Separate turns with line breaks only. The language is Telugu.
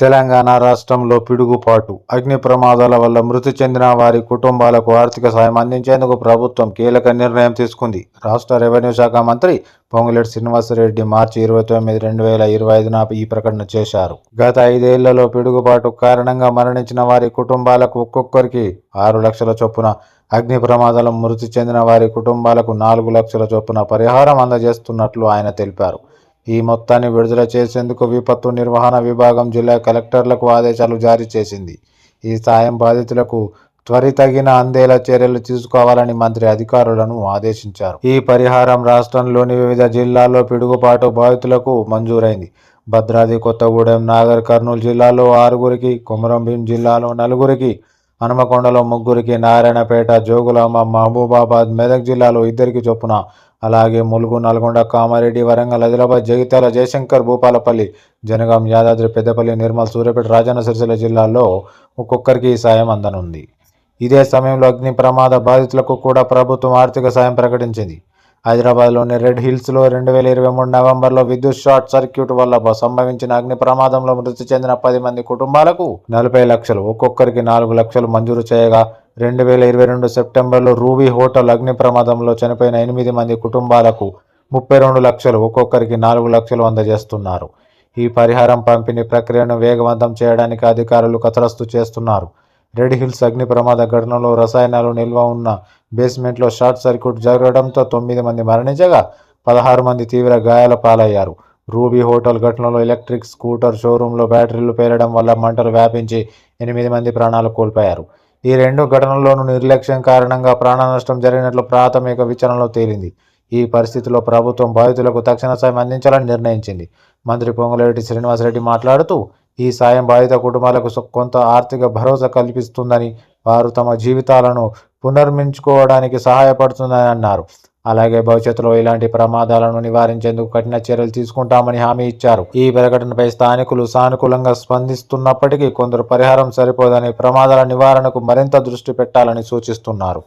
తెలంగాణ రాష్ట్రంలో పిడుగుపాటు అగ్ని ప్రమాదాల వల్ల మృతి చెందిన వారి కుటుంబాలకు ఆర్థిక సాయం అందించేందుకు ప్రభుత్వం కీలక నిర్ణయం తీసుకుంది. రాష్ట్ర రెవెన్యూ శాఖ మంత్రి పొంగులేటి శ్రీనివాసరెడ్డి మార్చి ఇరవై తొమ్మిది రెండు వేల ఇరవై ఐదున ఈ ప్రకటన చేశారు. గత ఐదేళ్ళలో పిడుగుపాటు కారణంగా మరణించిన వారి కుటుంబాలకు ఒక్కొక్కరికి ఆరు లక్షల చొప్పున అగ్ని ప్రమాదాలు మృతి చెందిన వారి కుటుంబాలకు నాలుగు లక్షల చొప్పున పరిహారం అందజేస్తున్నట్లు ఆయన తెలిపారు. ఈ మొత్తాన్ని విడుదల చేసేందుకు విపత్తు నిర్వహణ విభాగం జిల్లా కలెక్టర్లకు ఆదేశాలు జారీ చేసింది. ఈ సాయం బాధితులకు త్వరితగిన అందేలా చర్యలు తీసుకోవాలని మంత్రి అధికారులను ఆదేశించారు. ఈ పరిహారం రాష్ట్రంలోని వివిధ జిల్లాల్లో పిడుగుపాటు బాధితులకు మంజూరైంది. భద్రాద్రి కొత్తగూడెం నాగర్ కర్నూలు జిల్లాలో ఆరుగురికి కొమరంభీం జిల్లాలో నలుగురికి హనుమకొండలో ముగ్గురికి నారాయణపేట జోగులాంబ మహబూబాబాద్ మెదక్ జిల్లాలో ఇద్దరికి చొప్పున. అలాగే ములుగు నల్గొండ కామారెడ్డి వరంగల్ ఆదిలాబాద్ జగిత్యాల జయశంకర్ భూపాలపల్లి జనగాం యాదాద్రి పెద్దపల్లి నిర్మల్ సూర్యాపేట రాజన్న సిరిసిల్ల జిల్లాల్లో ఒక్కొక్కరికి ఈ సాయం అందనుంది. ఇదే సమయంలో అగ్ని ప్రమాద బాధితులకు కూడా ప్రభుత్వం ఆర్థిక సాయం ప్రకటించింది. హైదరాబాద్లోని రెడ్ హిల్స్లో రెండు వేల ఇరవై మూడు నవంబర్లో విద్యుత్ షార్ట్ సర్క్యూట్ వల్ల సంభవించిన అగ్ని ప్రమాదంలో మృతి చెందిన పది మంది కుటుంబాలకు నలభై లక్షలు ఒక్కొక్కరికి నాలుగు లక్షలు మంజూరు చేయగా రెండు వేల ఇరవై రెండు సెప్టెంబర్లో రూబీ హోటల్ అగ్ని ప్రమాదంలో చనిపోయిన ఎనిమిది మంది కుటుంబాలకు ముప్పై రెండు లక్షలు ఒక్కొక్కరికి నాలుగు లక్షలు అందజేస్తున్నారు. ఈ పరిహారం పంపిణీ ప్రక్రియను వేగవంతం చేయడానికి అధికారులు కసరత్తు చేస్తున్నారు. రెడ్ హిల్స్ అగ్ని ప్రమాద ఘటనలో రసాయనాలు నిల్వ ఉన్న బేస్మెంట్లో షార్ట్ సర్క్యూట్ జరగడంతో తొమ్మిది మంది మరణించగా పదహారు మంది తీవ్ర గాయాల పాలయ్యారు. రూబీ హోటల్ ఘటనలో ఎలక్ట్రిక్ స్కూటర్ షోరూంలో బ్యాటరీలు పేలడం వల్ల మంటలు వ్యాపించి ఎనిమిది మంది ప్రాణాలు కోల్పోయారు. ఈ రెండు ఘటనల్లోనూ నిర్లక్ష్యం కారణంగా ప్రాణ నష్టం జరిగినట్లు ప్రాథమిక విచారణలో తేలింది. ఈ పరిస్థితిలో ప్రభుత్వం బాధితులకు తక్షణ సాయం అందించాలని నిర్ణయించింది. మంత్రి పొంగులేటి శ్రీనివాసరెడ్డి మాట్లాడుతూ ఈ సాయం బాధిత కుటుంబాలకు కొంత ఆర్థిక భరోసా కల్పిస్తుందని వారు తమ జీవితాలను పునర్మించుకోవడానికి సహాయపడుతుందని అన్నారు. అలాగే భవిష్యత్తులో ఇలాంటి ప్రమాదాలను నివారించేందుకు కఠిన చర్యలు తీసుకుంటామని హామీ ఇచ్చారు. ఈ ప్రకటనపై స్థానికులు సానుకూలంగా స్పందిస్తున్నప్పటికీ కొందరు పరిహారం సరిపోదని ప్రమాదాల నివారణకు మరింత దృష్టి పెట్టాలని సూచిస్తున్నారు.